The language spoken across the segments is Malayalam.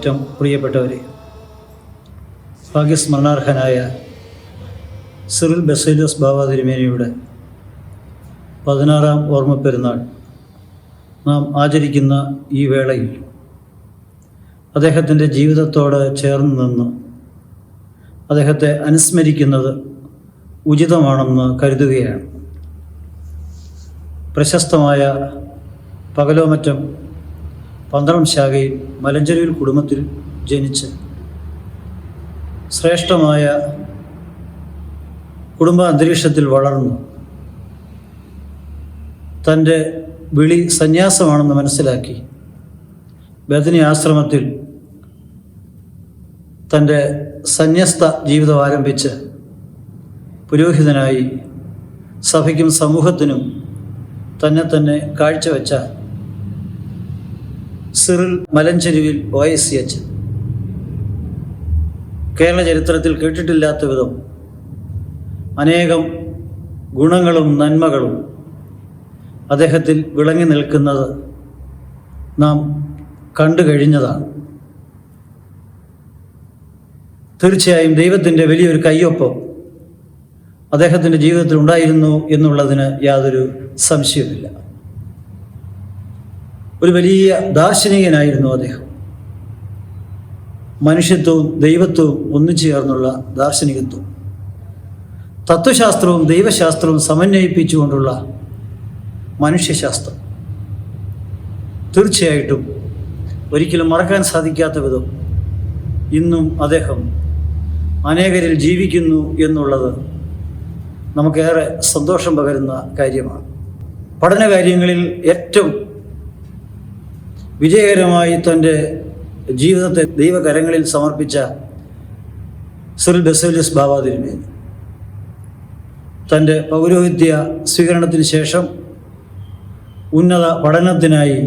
ഏറ്റവും പ്രിയപ്പെട്ടവരെ ഭാഗ്യസ്മരണാർഹനായ സിറിൽ ബസേലിയസ് ബാബ തിരുമേനിയുടെ പതിനാറാം ഓർമ്മ പെരുന്നാൾ നാം ആചരിക്കുന്ന ഈ വേളയിൽ അദ്ദേഹത്തിന്റെ ജീവിതത്തോട് ചേർന്ന് നിന്ന് അദ്ദേഹത്തെ അനുസ്മരിക്കുന്നത് ഉചിതമാണെന്ന് കരുതുകയാണ്. പ്രശസ്തമായ പകലോമറ്റം പന്തളം ശാഖയിൽ മലഞ്ചെരുവിൽ കുടുംബത്തിൽ ജനിച്ച് ശ്രേഷ്ഠമായ കുടുംബ അന്തരീക്ഷത്തിൽ വളർന്നു. തന്റെ വിളി സന്യാസമാണെന്ന് മനസ്സിലാക്കി. ബദനി ആശ്രമത്തിൽ തന്റെ സന്യസ്ത ജീവിതം ആരംഭിച്ച് പുരോഹിതനായി സഭയ്ക്കും സമൂഹത്തിനും തന്നെ തന്നെ കാഴ്ചവെച്ച Cyril മലഞ്ചെരുവിൽ O S C H Kerala ചരിത്രത്തിൽ കേട്ടിട്ടില്ലാത്ത വിധം അനേകം ഗുണങ്ങളും നന്മകളും അദ്ദേഹത്തിൽ വിളങ്ങി നിൽക്കുന്നത് നാം കണ്ടു കഴിഞ്ഞതാണ്. തീർച്ചയായും ദൈവത്തിന്റെ വലിയൊരു കയ്യൊപ്പം അദ്ദേഹത്തിന്റെ ജീവിതത്തിൽ ഉണ്ടായിരുന്നു എന്നുള്ളതിന് യാതൊരു സംശയവുമില്ല. ഒരു വലിയ ദാർശനികനായിരുന്നു അദ്ദേഹം. മനുഷ്യത്വവും ദൈവത്വവും ഒന്നിച്ചു ചേർന്നുള്ള ദാർശനികത്വം. തത്വശാസ്ത്രവും ദൈവശാസ്ത്രവും സമന്വയിപ്പിച്ചുകൊണ്ടുള്ള മനുഷ്യശാസ്ത്രം. തീർച്ചയായിട്ടും ഒരിക്കലും മറക്കാൻ സാധിക്കാത്ത വിധം ഇന്നും അദ്ദേഹം അനേകരിൽ ജീവിക്കുന്നു എന്നുള്ളത് നമുക്കേറെ സന്തോഷം പകരുന്ന കാര്യമാണ്. പഠന കാര്യങ്ങളിൽ ഏറ്റവും വിജയകരമായി തന്റെ ജീവിതത്തെ ദൈവകരങ്ങളിൽ സമർപ്പിച്ച സിറിൽ ബസേലിയസ് ബാബ തന്റെ പൗരോഹിത്യ സ്വീകരണത്തിന് ശേഷം ഉന്നത പഠനത്തിനായി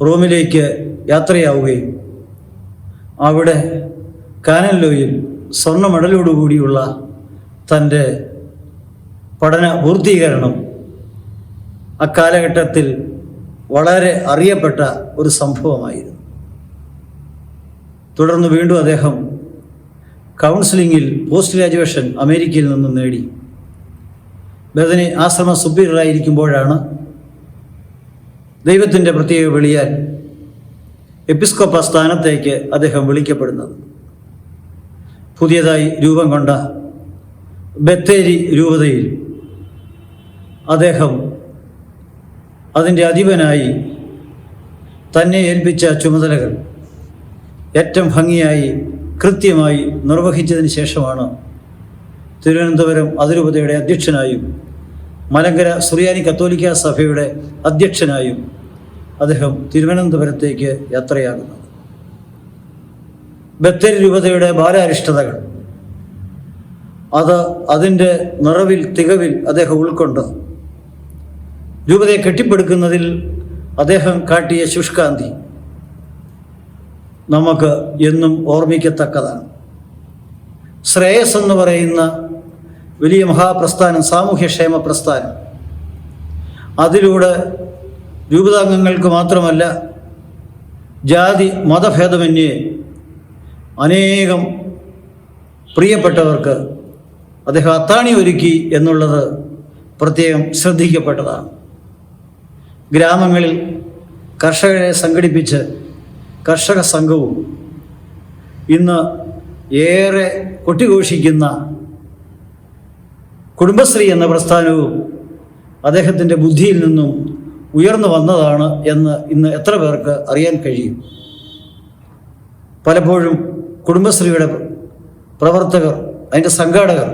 റോമിലേക്ക് യാത്രയാവുകയും അവിടെ കാനല്ലോയിൽ സ്വർണ മെഡലോടുകൂടിയുള്ള തന്റെ പഠന പൂർത്തീകരണം അക്കാലഘട്ടത്തിൽ വളരെ അറിയപ്പെട്ട ഒരു സംഭവമായിരുന്നു. തുടർന്ന് വീണ്ടും അദ്ദേഹം കൗൺസിലിങ്ങിൽ പോസ്റ്റ് ഗ്രാജുവേഷൻ അമേരിക്കയിൽ നിന്ന് നേടി. ബദനി ആശ്രമ സുപ്പീരിയറായിരിക്കുമ്പോഴാണ് ദൈവത്തിന്റെ പ്രത്യേക വിളിയാൽ എപ്പിസ്കോപ്പ സ്ഥാനത്തേക്ക് അദ്ദേഹം വിളിക്കപ്പെടുന്നത്. പുതിയതായി രൂപം കൊണ്ട ബത്തേരി രൂപതയിൽ അദ്ദേഹം അതിന്റെ അധിപനായി തന്നെ ഏൽപ്പിച്ച ചുമതലകൾ ഏറ്റവും ഭംഗിയായി കൃത്യമായി നിർവഹിച്ചതിന് ശേഷമാണ് തിരുവനന്തപുരം അതിരൂപതയുടെ അധ്യക്ഷനായും മലങ്കര സുറിയാനി കത്തോലിക്ക സഭയുടെ അധ്യക്ഷനായും അദ്ദേഹം തിരുവനന്തപുരത്തേക്ക് യാത്രയാകുന്നത് ബത്തേരി രൂപതയുടെ ബാലാരിഷ്ടതകൾ. അത് അതിന്റെ നിറവിൽ തികവിൽ അദ്ദേഹം ഉൾക്കൊണ്ട് രൂപതയെ കെട്ടിപ്പടുക്കുന്നതിൽ അദ്ദേഹം കാട്ടിയ ശുഷ്കാന്തി നമുക്ക് എന്നും ഓർമ്മിക്കത്തക്കതാണ്. ശ്രേയസ് എന്ന് പറയുന്ന വലിയ മഹാപ്രസ്ഥാനം സാമൂഹ്യക്ഷേമ പ്രസ്ഥാനം. അതിലൂടെ രൂപതാംഗങ്ങൾക്ക് മാത്രമല്ല ജാതി മതഭേദമന്യേ അനേകം പ്രിയപ്പെട്ടവർക്ക് അദ്ദേഹം അത്താണി ഒരുക്കി എന്നുള്ളത് പ്രത്യേകം ശ്രദ്ധിക്കപ്പെട്ടതാണ്. ഗ്രാമങ്ങളിൽ കർഷകരെ സംഘടിപ്പിച്ച് കർഷക സംഘവും ഇന്ന് ഏറെ കൊട്ടിഘോഷിക്കുന്ന കുടുംബശ്രീ എന്ന പ്രസ്ഥാനവും അദ്ദേഹത്തിന്റെ ബുദ്ധിയിൽ നിന്നും ഉയർന്നു വന്നതാണ് എന്ന് ഇന്ന് എത്ര പേർക്ക് അറിയാൻ കഴിയും? പലപ്പോഴും കുടുംബശ്രീയുടെ പ്രവർത്തകർ അതിന്റെ സംഘാടകർ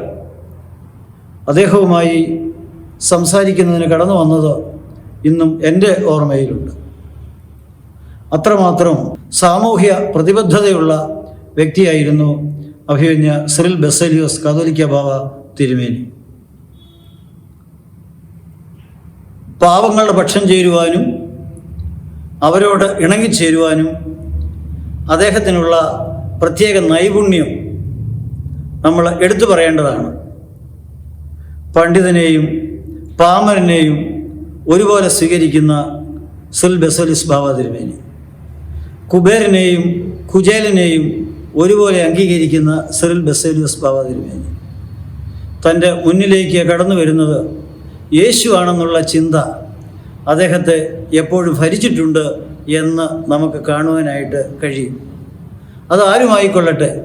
അദ്ദേഹവുമായി സംസാരിക്കുന്നതിന് കടന്നു വന്നത് ഇന്നും എന്റെ ഓർമ്മയിലുണ്ട്. അത്രമാത്രം സാമൂഹ്യ പ്രതിബദ്ധതയുള്ള വ്യക്തിയായിരുന്നു അഭിമന്യ സിറിൽ ബെസലിയോസ് കാതോലിക്ക ബാബ തിരുമേനി. പാവങ്ങളുടെ പക്ഷം ചേരുവാനും അവരോട് ഇണങ്ങിച്ചേരുവാനും അദ്ദേഹത്തിനുള്ള പ്രത്യേക നൈപുണ്യം നമ്മൾ എടുത്തു പറയേണ്ടതാണ്. പണ്ഡിതനെയും പാമരനെയും ഒരുപോലെ സ്വീകരിക്കുന്ന സുൽ ബസലിസ് ബാബ തിരുമേനി കുബേരനെയും കുജേലിനെയും ഒരുപോലെ അംഗീകരിക്കുന്ന സുൽ ബസേലിയസ് ബാബ തിരുമേനി തന്റെ മുന്നിലേക്ക് കടന്നു വരുന്നത് യേശു ആണെന്നുള്ള ചിന്ത അദ്ദേഹത്തെ എപ്പോഴും ഭരിച്ചിട്ടുണ്ട് എന്ന് നമുക്ക് കാണുവാനായിട്ട് കഴിയും. അതാരുമായിക്കൊള്ളട്ടെ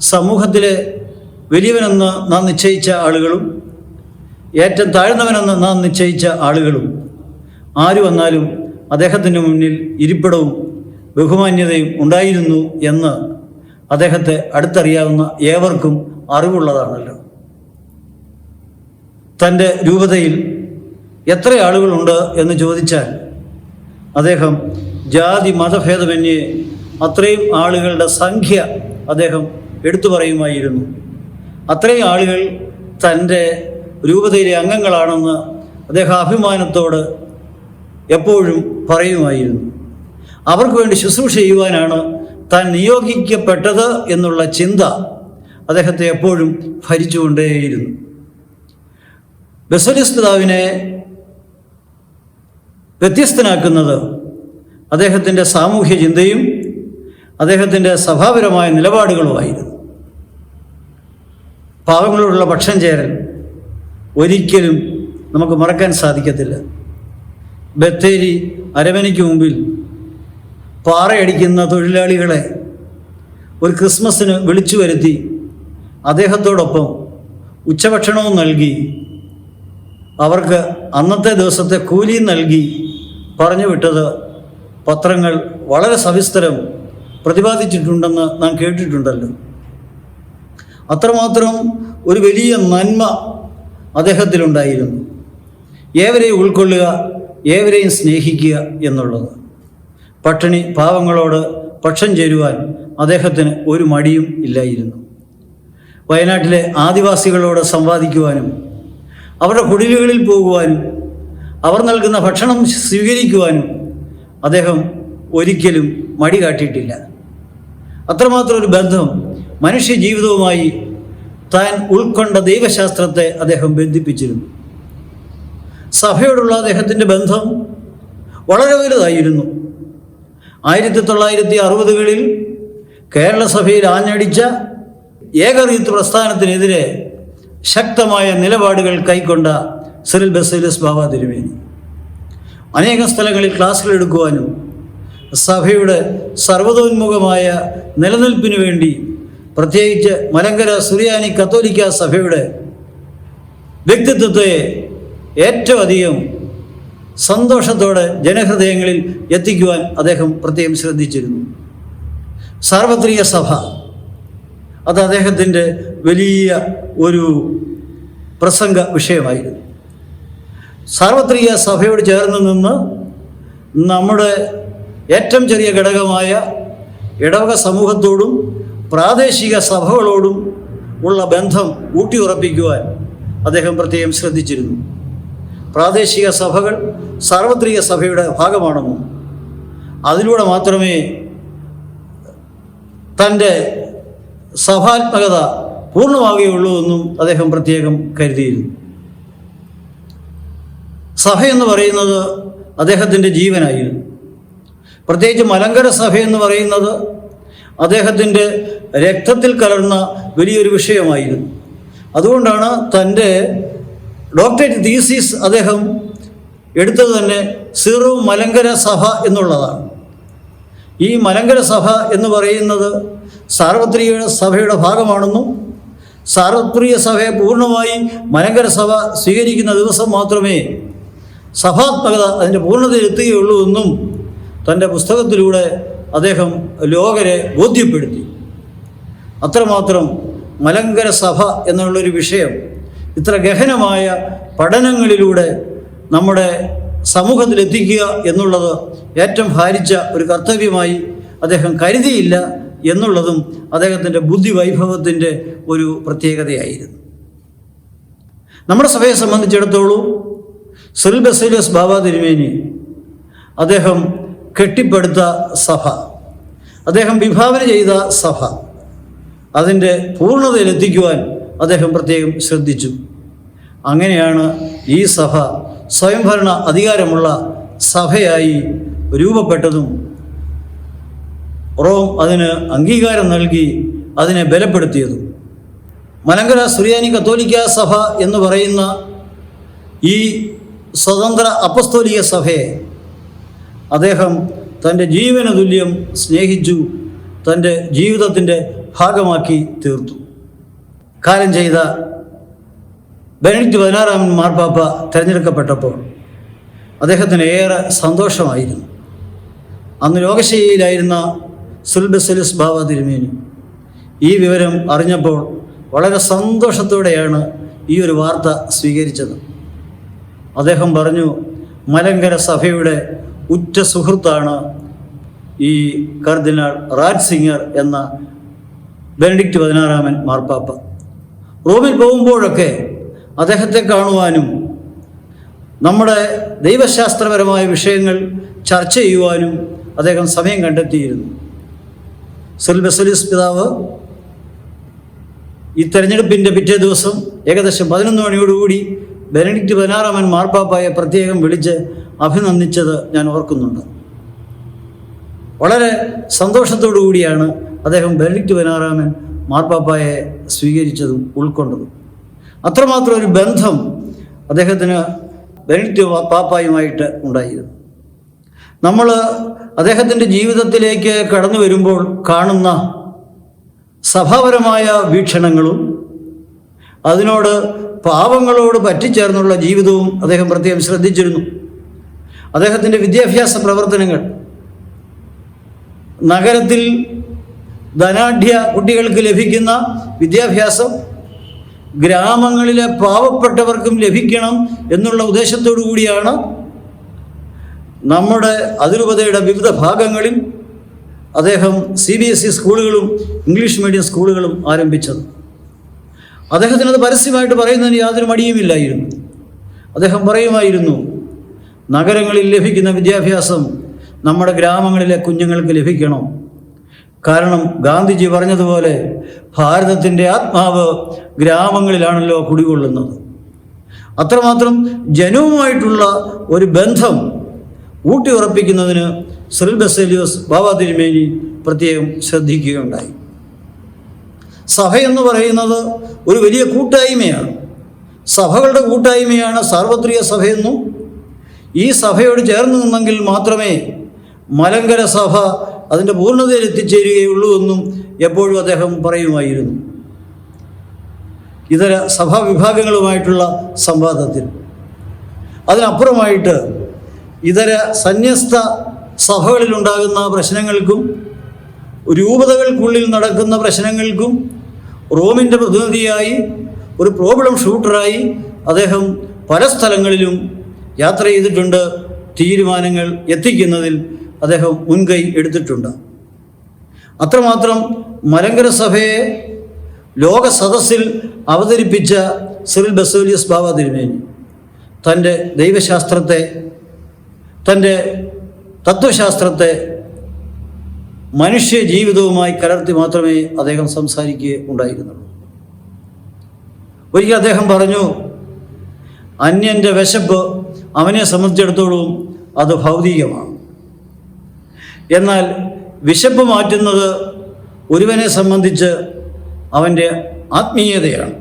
സമൂഹത്തിലെ വലിയവനെന്ന് നാം നിശ്ചയിച്ച ആളുകളും ഏറ്റവും താഴ്ന്നവനെന്ന് നാം നിശ്ചയിച്ച ആളുകളും ആര് വന്നാലും അദ്ദേഹത്തിന്റെ മുന്നിൽ ഇരിപ്പിടവും ബഹുമാന്യതയും ഉണ്ടായിരുന്നു എന്ന് അദ്ദേഹത്തെ അടുത്തറിയാവുന്ന ഏവർക്കും അറിവുള്ളതാണല്ലോ. തന്റെ രൂപതയിൽ എത്ര ആളുകളുണ്ട് എന്ന് ചോദിച്ചാൽ അദ്ദേഹം ജാതി മതഭേദമന്യേ അത്രയും ആളുകളുടെ സംഖ്യ അദ്ദേഹം എടുത്തു പറയുമായിരുന്നു. അത്രയും ആളുകൾ തന്റെ രൂപതയിലെ അംഗങ്ങളാണെന്ന് അദ്ദേഹം അഭിമാനത്തോട് എപ്പോഴും പറയുമായിരുന്നു. അവർക്ക് വേണ്ടി ശുശ്രൂഷ ചെയ്യുവാനാണ് താൻ നിയോഗിക്കപ്പെട്ടത് എന്നുള്ള ചിന്ത അദ്ദേഹത്തെ എപ്പോഴും ഭരിച്ചുകൊണ്ടേയിരുന്നു. ബസലിസ് വ്യത്യസ്തനാക്കുന്നത് അദ്ദേഹത്തിന്റെ സാമൂഹ്യ ചിന്തയും അദ്ദേഹത്തിന്റെ സഭാപരമായ നിലപാടുകളുമായിരുന്നു. പാവങ്ങളോടുള്ള പക്ഷം ചേരൽ ഒരിക്കലും നമുക്ക് മറക്കാൻ സാധിക്കത്തില്ല. ബത്തേരി അരമനയ്ക്ക് മുമ്പിൽ പാറയടിക്കുന്ന തൊഴിലാളികളെ ഒരു ക്രിസ്മസിന് വിളിച്ചു വരുത്തി അദ്ദേഹത്തോടൊപ്പം ഉച്ചഭക്ഷണവും നൽകി. അവർക്ക് അന്നത്തെ ദിവസത്തെ കൂലിയും നൽകി. പറഞ്ഞു വിട്ടത് പത്രങ്ങൾ വളരെ സവിസ്തരം പ്രതിപാദിച്ചിട്ടുണ്ടെന്ന് നാം കേട്ടിട്ടുണ്ടല്ലോ. അത്രമാത്രം ഒരു വലിയ നന്മ അദ്ദേഹത്തിലുണ്ടായിരുന്നു. ഏവരെയും ഉൾക്കൊള്ളുക ഏവരെയും സ്നേഹിക്കുക എന്നുള്ളത്. പട്ടിണി പാവങ്ങളോട് പക്ഷം ചേരുവാൻ അദ്ദേഹത്തിന് ഒരു മടിയും ഇല്ലായിരുന്നു. വയനാട്ടിലെ ആദിവാസികളോട് സംവാദിക്കുവാനും അവരുടെ കുടിലുകളിൽ പോകുവാനും അവർ നൽകുന്ന ഭക്ഷണം സ്വീകരിക്കുവാനും അദ്ദേഹം ഒരിക്കലും മടി കാട്ടിയിട്ടില്ല. അത്രമാത്രം ഒരു ബന്ധം മനുഷ്യ ജീവിതവുമായി താൻ ഉൾക്കൊണ്ട ദൈവശാസ്ത്രത്തെ അദ്ദേഹം ബന്ധിപ്പിച്ചിരുന്നു. സഭയോടുള്ള അദ്ദേഹത്തിന്റെ ബന്ധം വളരെ വലുതായിരുന്നു. ആയിരത്തി തൊള്ളായിരത്തി അറുപതുകളിൽ കേരള സഭയിൽ ആഞ്ഞടിച്ച ഏകറീത്ത് പ്രസ്ഥാനത്തിനെതിരെ ശക്തമായ നിലപാടുകൾ കൈക്കൊണ്ട സിറിൽ ബസേലസ് ബാബ തിരുമേനി. അനേകം സ്ഥലങ്ങളിൽ ക്ലാസ്സുകൾ എടുക്കുവാനും സഭയുടെ സർവതോന്മുഖമായ നിലനിൽപ്പിനു വേണ്ടി പ്രത്യേകിച്ച് മലങ്കര സുറിയാനി കത്തോലിക്ക സഭയുടെ വ്യക്തിത്വത്തെ ഏറ്റവും അധികം സന്തോഷത്തോടെ ജനഹൃദയങ്ങളിൽ എത്തിക്കുവാൻ അദ്ദേഹം പ്രത്യേകം ശ്രദ്ധിച്ചിരുന്നു. സാർവത്രിക സഭ അത് അദ്ദേഹത്തിന്റെ വലിയ ഒരു പ്രസംഗ വിഷയമായിരുന്നു. സാർവത്രിക സഭയോട് ചേർന്ന് നിന്ന് നമ്മുടെ ഏറ്റവും ചെറിയ ഘടകമായ ഇടവക സമൂഹത്തോടും പ്രാദേശിക സഭകളോടും ഉള്ള ബന്ധം ഊട്ടിയുറപ്പിക്കുവാൻ അദ്ദേഹം പ്രത്യേകം ശ്രദ്ധിച്ചിരുന്നു. പ്രാദേശിക സഭകൾ സാർവത്രിക സഭയുടെ ഭാഗമാണെന്നും അതിലൂടെ മാത്രമേ തന്റെ സഭാത്മകത പൂർണമാകുകയുള്ളൂ എന്നും അദ്ദേഹം പ്രത്യേകം കരുതിയിരുന്നു. എന്ന് പറയുന്നത് അദ്ദേഹത്തിന്റെ ജീവനായിരുന്നു. പ്രത്യേകിച്ച് മലങ്കര സഭ എന്ന് പറയുന്നത് അദ്ദേഹത്തിന്റെ രക്തത്തിൽ കലർന്ന വലിയൊരു വിഷയമായിരുന്നു. അതുകൊണ്ടാണ് തന്റെ ഡോക്ടറേറ്റ് തീസിസ് അദ്ദേഹം എടുത്തത് തന്നെ സിറു മലങ്കര സഭ എന്നുള്ളതാണ്. ഈ മലങ്കര സഭ എന്ന് പറയുന്നത് സാർവത്രിക സഭയുടെ ഭാഗമാണെന്നും സാർവത്രിക സഭയെ പൂർണമായി മലങ്കര സഭ സ്വീകരിക്കുന്ന ദിവസം മാത്രമേ സഭാത്മകത അതിന്റെ പൂർണതയിൽ എത്തുകയുള്ളൂ എന്നും തന്റെ പുസ്തകത്തിലൂടെ അദ്ദേഹം ലോകരെ ബോധ്യപ്പെടുത്തി. അത്രമാത്രം മലങ്കര സഭ എന്നുള്ളൊരു വിഷയം ഇത്ര ഗഹനമായ പഠനങ്ങളിലൂടെ നമ്മുടെ സമൂഹത്തിലെത്തിക്കുക എന്നുള്ളത് ഏറ്റവും ഭാരിച്ച ഒരു കർത്തവ്യമായി അദ്ദേഹം കരുതിയില്ല എന്നുള്ളതും അദ്ദേഹത്തിന്റെ ബുദ്ധി വൈഭവത്തിന്റെ ഒരു പ്രത്യേകതയായിരുന്നു. നമ്മുടെ സഭയെ സംബന്ധിച്ചിടത്തോളം സിൽബസിലസ് ബാബ തിരുമേനി അദ്ദേഹം കെട്ടിപ്പടുത്ത സഭ അദ്ദേഹം വിഭാവന ചെയ്ത സഭ അതിന്റെ പൂർണതയിലെത്തിക്കുവാൻ അദ്ദേഹം പ്രത്യേകം ശ്രദ്ധിച്ചു. അങ്ങനെയാണ് ഈ സഭ സ്വയംഭരണ അധികാരമുള്ള സഭയായി രൂപപ്പെട്ടതും റോം അതിന് അംഗീകാരം നൽകി അതിനെ ബലപ്പെടുത്തിയതും. മലങ്കര സുറിയാനി കത്തോലിക്ക സഭ എന്ന് പറയുന്ന ഈ സ്വതന്ത്ര അപ്പസ്തോലിക സഭയെ അദ്ദേഹം തന്റെ ജീവന തുല്യം സ്നേഹിച്ചു തന്റെ ജീവിതത്തിന്റെ ഭാഗമാക്കി തീർത്തു. കാലം ചെയ്ത ബെനഡിക്റ്റ് പതിനാറാമൻ മാർപ്പാപ്പ തിരഞ്ഞെടുക്കപ്പെട്ടപ്പോൾ അദ്ദേഹത്തിന് ഏറെ സന്തോഷമായിരുന്നു. അന്ന് രോഗശൈലിയിലായിരുന്ന സുൽബസലിസ് ബാബ തിരുമേനി ഈ വിവരം അറിഞ്ഞപ്പോൾ വളരെ സന്തോഷത്തോടെയാണ് ഈ ഒരു വാർത്ത സ്വീകരിച്ചത്. അദ്ദേഹം പറഞ്ഞു മലങ്കര സഭയുടെ ഉറ്റ സുഹൃത്താണ് ഈ കർദിനാൾ റാജ് സിംഗർ എന്ന ബെനഡിക്റ്റ് പതിനാറാമൻ മാർപ്പാപ്പ. റോമിൽ പോകുമ്പോഴൊക്കെ അദ്ദേഹത്തെ കാണുവാനും നമ്മുടെ ദൈവശാസ്ത്രപരമായ വിഷയങ്ങൾ ചർച്ച ചെയ്യുവാനും അദ്ദേഹം സമയം കണ്ടെത്തിയിരുന്നു. സെൽ ബസലിസ് പിതാവ് ഈ തെരഞ്ഞെടുപ്പിന്റെ പിറ്റേ ദിവസം ഏകദേശം പതിനൊന്ന് മണിയോടുകൂടി ബെനഡിക്റ്റ് പതിനാറാമൻ മാർപ്പാപ്പായെ പ്രത്യേകം വിളിച്ച് അഭിനന്ദിച്ചത് ഞാൻ ഓർക്കുന്നുണ്ട്. വളരെ സന്തോഷത്തോടു കൂടിയാണ് അദ്ദേഹം ബെനഡിക്റ്റ് പതിനാറാമൻ മാർപ്പാപ്പായെ സ്വീകരിച്ചതും ഉൾക്കൊണ്ടതും. അത്രമാത്രം ഒരു ബന്ധം അദ്ദേഹത്തിന് ബെനിറ്റ് പാപ്പായുമായിട്ട് ഉണ്ടായിരുന്നു. നമ്മൾ അദ്ദേഹത്തിന്റെ ജീവിതത്തിലേക്ക് കടന്നു വരുമ്പോൾ കാണുന്ന സഭാപരമായ വീക്ഷണങ്ങളും അതിനോട് പാവങ്ങളോട് പറ്റിച്ചേർന്നുള്ള ജീവിതവും അദ്ദേഹം പ്രത്യേകം ശ്രദ്ധിച്ചിരുന്നു. അദ്ദേഹത്തിന്റെ വിദ്യാഭ്യാസ പ്രവർത്തനങ്ങൾ നഗരത്തിൽ ധനാഢ്യ കുട്ടികൾക്ക് ലഭിക്കുന്ന വിദ്യാഭ്യാസം ഗ്രാമങ്ങളിലെ പാവപ്പെട്ടവർക്കും ലഭിക്കണം എന്നുള്ള ഉദ്ദേശത്തോടു കൂടിയാണ് നമ്മുടെ അതിരൂപതയുടെ വിവിധ ഭാഗങ്ങളിൽ അദ്ദേഹം സി ബി എസ് ഇ സ്കൂളുകളും ഇംഗ്ലീഷ് മീഡിയം സ്കൂളുകളും ആരംഭിച്ചത്. അദ്ദേഹത്തിന് അത് പരസ്യമായിട്ട് പറയുന്നതിന് യാതൊരു മടിയുമില്ലായിരുന്നു. അദ്ദേഹം പറയുമായിരുന്നു നഗരങ്ങളിൽ ലഭിക്കുന്ന വിദ്യാഭ്യാസം നമ്മുടെ ഗ്രാമങ്ങളിലെ കുഞ്ഞുങ്ങൾക്ക് ലഭിക്കണം? കാരണം ഗാന്ധിജി പറഞ്ഞതുപോലെ ഭാരതത്തിന്റെ ആത്മാവ് ഗ്രാമങ്ങളിലാണല്ലോ കുടികൊള്ളുന്നത്. അത്രമാത്രം ജനവുമായിട്ടുള്ള ഒരു ബന്ധം ഊട്ടി ഉറപ്പിക്കുന്നതിന് ശ്രീ ബസേലിയോസ് ബാബ തിരുമേനി പ്രത്യേകം ശ്രദ്ധിക്കുകയുണ്ടായി. സഭ എന്ന് പറയുന്നത് ഒരു വലിയ കൂട്ടായ്മയാണ്. സഭകളുടെ കൂട്ടായ്മയാണ് സാർവത്രിക സഭയെന്നും ഈ സഭയോട് ചേർന്ന് നിന്നെങ്കിൽ മാത്രമേ മലങ്കര സഭ അതിന്റെ പൂർണതയിൽ എത്തിച്ചേരുകയുള്ളൂ എന്നും എപ്പോഴും അദ്ദേഹം പറയുമായിരുന്നു. ഇതര സഭാവിഭാഗങ്ങളുമായിട്ടുള്ള സംവാദത്തിൽ. അതിനപ്പുറമായിട്ട് ഇതര സന്യസ്ത സഭകളിലുണ്ടാകുന്ന പ്രശ്നങ്ങൾക്കും രൂപതകൾക്കുള്ളിൽ നടക്കുന്ന പ്രശ്നങ്ങൾക്കും റോമിന്റെ പ്രതിനിധിയായി ഒരു പ്രോബ്ലം ഷൂട്ടറായി അദ്ദേഹം പല സ്ഥലങ്ങളിലും യാത്ര ചെയ്തിട്ടുണ്ട് തീരുമാനങ്ങൾ എത്തിക്കുന്നതിൽ അദ്ദേഹം മുൻകൈ എടുത്തിട്ടുണ്ട്. അത്രമാത്രം മലങ്കര സഭയെ ലോക സദസ്സിൽ അവതരിപ്പിച്ച സിറിൽ ബസോലിയസ് ബാബ തിരുമേനി തന്റെ ദൈവശാസ്ത്രത്തെ തന്റെ തത്വശാസ്ത്രത്തെ മനുഷ്യ ജീവിതവുമായി കലർത്തി മാത്രമേ അദ്ദേഹം സംസാരിക്കുക സംസാരിക്കുകയുണ്ടായിരുന്നുള്ളൂ ഒരിക്കൽ അദ്ദേഹം പറഞ്ഞു അന്യന്റെ വിശപ്പ് അവനെ സംബന്ധിച്ചിടത്തോളം അത് ഭൗതികമാണ്. എന്നാൽ വിശപ്പ് മാറ്റുന്നത് ഒരുവനെ സംബന്ധിച്ച് അവന്റെ ആത്മീയതയാണ്.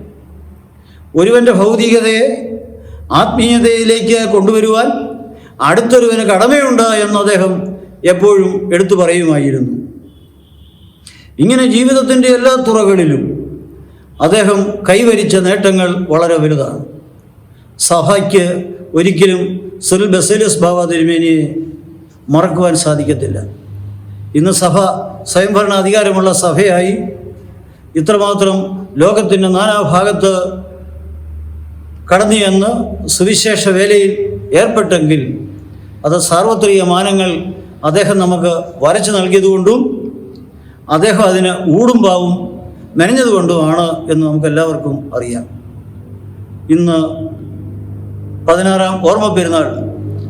ഒരുവന്റെ ഭൗതികതയെ ആത്മീയതയിലേക്ക് കൊണ്ടുവരുവാൻ അടുത്തൊരുവന് കടമയുണ്ട് എന്ന് അദ്ദേഹം എപ്പോഴും എടുത്തു പറയുമായിരുന്നു. ഇങ്ങനെ ജീവിതത്തിന്റെ എല്ലാ തുറകളിലും അദ്ദേഹം കൈവരിച്ച നേട്ടങ്ങൾ വളരെ വലുതാണ്. സഭയ്ക്ക് ഒരിക്കലും സുൽ ബസേലിസ് ബാബ തിരുമേനിയെ മറക്കുവാൻ സാധിക്കത്തില്ല. ഇന്ന് സഭ സ്വയംഭരണ അധികാരമുള്ള സഭയായി. ഇത്രമാത്രം ലോകത്തിന്റെ നാനാഭാഗത്ത് കടന്നു ചെന്ന് സുവിശേഷ വേലയിൽ ഏർപ്പെട്ടെങ്കിൽ അത് സാർവത്രിക മാനങ്ങൾ അദ്ദേഹം നമുക്ക് വരച്ചു നൽകിയതുകൊണ്ടും അദ്ദേഹം അതിന് ഊടും പാവും മെനഞ്ഞതുകൊണ്ടുമാണ് എന്ന് നമുക്കെല്ലാവർക്കും അറിയാം. ഇന്ന് പതിനാറാം ഓർമ്മ പെരുന്നാൾ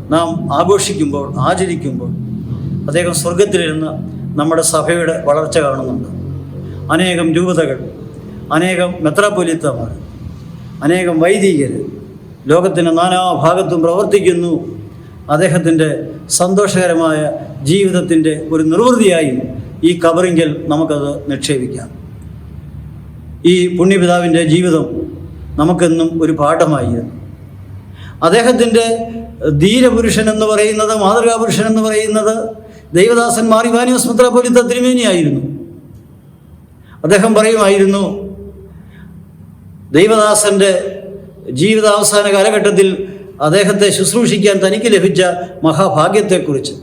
നാം ആഘോഷിക്കുമ്പോൾ ആചരിക്കുമ്പോൾ അദ്ദേഹം സ്വർഗത്തിലിരുന്ന് നമ്മുടെ സഭയുടെ വളർച്ച കാണുന്നുണ്ട്. അനേകം രൂപതകൾ അനേകം മെത്രാപൊലിത്തമാർ അനേകം വൈദികർ ലോകത്തിന്റെ നാനാഭാഗത്തും പ്രവർത്തിക്കുന്നു. അദ്ദേഹത്തിന്റെ സന്തോഷകരമായ ജീവിതത്തിന്റെ ഒരു നിർവൃതിയായും ഈ കബറിങ്കിൽ നമുക്കത് നിക്ഷേപിക്കാം. ഈ പുണ്യപിതാവിന്റെ ജീവിതം നമുക്കെന്നും ഒരു പാഠമായിരുന്നു അദ്ദേഹത്തിന്റെ ധീരപുരുഷൻ എന്ന് പറയുന്നത് മാതൃകാപുരുഷൻ എന്ന് പറയുന്നത് ദൈവദാസൻ മാറിവാനിയോസ് മെത്രാപ്പൊലിത്ത തിരുമേനിയായിരുന്നു. അദ്ദേഹം പറയുമായിരുന്നു ദൈവദാസന്റെ ജീവിതാവസാന കാലഘട്ടത്തിൽ അദ്ദേഹത്തെ ശുശ്രൂഷിക്കാൻ തനിക്ക് ലഭിച്ച മഹാഭാഗ്യത്തെക്കുറിച്ച്.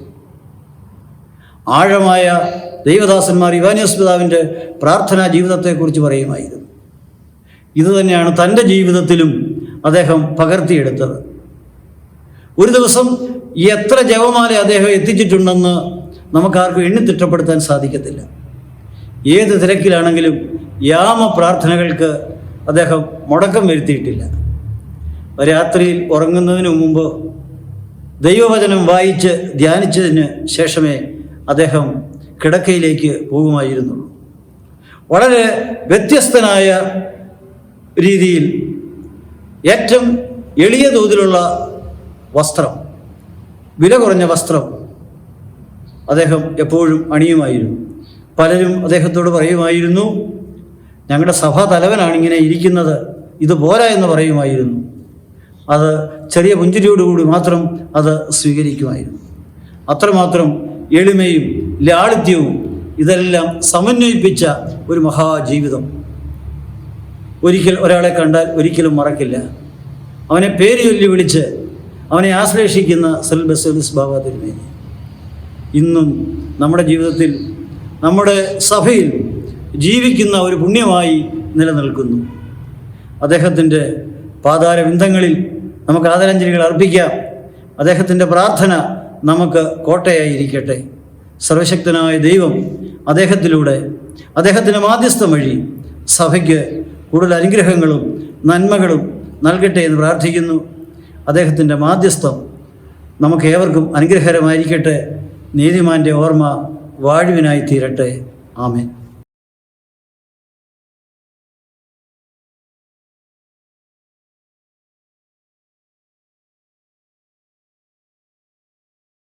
ആഴമായ ദൈവദാസന്മാർ ഇവാനിയോസ് പിതാവിന്റെ പ്രാർത്ഥനാ ജീവിതത്തെക്കുറിച്ച് പറയുമായിരുന്നു. ഇതുതന്നെയാണ് തന്റെ ജീവിതത്തിലും അദ്ദേഹം പകർത്തിയെടുത്തത്. ഒരു ദിവസം എത്ര ജപമാല അദ്ദേഹം എത്തിച്ചിട്ടുണ്ടെന്ന് നമുക്കാർക്കും എണ്ണി തിട്ടപ്പെടുത്താൻ സാധിക്കത്തില്ല. ഏത് തിരക്കിലാണെങ്കിലും യാമ പ്രാർത്ഥനകൾക്ക് അദ്ദേഹം മുടക്കം വരുത്തിയിട്ടില്ല. രാത്രിയിൽ ഉറങ്ങുന്നതിന് മുമ്പ് ദൈവവചനം വായിച്ച് ധ്യാനിച്ചതിന് ശേഷമേ അദ്ദേഹം കിടക്കയിലേക്ക് പോകുമായിരുന്നുള്ളൂ വളരെ വ്യത്യസ്തനായ രീതിയിൽ ഏറ്റവും എളിയ തോതിലുള്ള വസ്ത്രം. വില കുറഞ്ഞ വസ്ത്രം അദ്ദേഹം എപ്പോഴും അണിയുമായിരുന്നു. പലരും അദ്ദേഹത്തോട് പറയുമായിരുന്നു ഞങ്ങളുടെ സഭാ തലവനാണ് ഇങ്ങനെ ഇരിക്കുന്നത് ഇത് പോരാ എന്ന് പറയുമായിരുന്നു. അത് ചെറിയ പുഞ്ചിരിയോടുകൂടി മാത്രം അത് സ്വീകരിക്കുമായിരുന്നു. അത്രമാത്രം എളിമയും ലാളിത്യവും ഇതെല്ലാം സമന്വയിപ്പിച്ച ഒരു മഹാജീവിതം. ഒരിക്കൽ ഒരാളെ കണ്ടാൽ ഒരിക്കലും മറക്കില്ല. അവനെ പേര് ചൊല്ലി വിളിച്ച് അവനെ ആശ്ലേഷിക്കുന്ന സെൽ ബസോലിസ് തിരുമേനി. ഇന്നും നമ്മുടെ ജീവിതത്തിൽ നമ്മുടെ സഭയിൽ ജീവിക്കുന്ന ഒരു പുണ്യമായി നിലനിൽക്കുന്നു. അദ്ദേഹത്തിന്റെ പാതാരബിന്ദങ്ങളിൽ നമുക്ക് ആദരാഞ്ജലികൾ അർപ്പിക്കാം. അദ്ദേഹത്തിന്റെ പ്രാർത്ഥന നമുക്ക് കോട്ടയായിരിക്കട്ടെ. സർവശക്തനായ ദൈവം അദ്ദേഹത്തിലൂടെ അദ്ദേഹത്തിന്റെ മാധ്യസ്ഥം വഴി സഭയ്ക്ക് കൂടുതൽ അനുഗ്രഹങ്ങളും നന്മകളും നൽകട്ടെ എന്ന് പ്രാർത്ഥിക്കുന്നു. അദ്ദേഹത്തിന്റെ മാധ്യസ്ഥം നമുക്ക് ഏവർക്കും അനുഗ്രഹകരമായിരിക്കട്ടെ. നീതിമാന്റെ ഓർമ്മ വാഴുവിനായി തീരട്ടെ. ആമേൻ.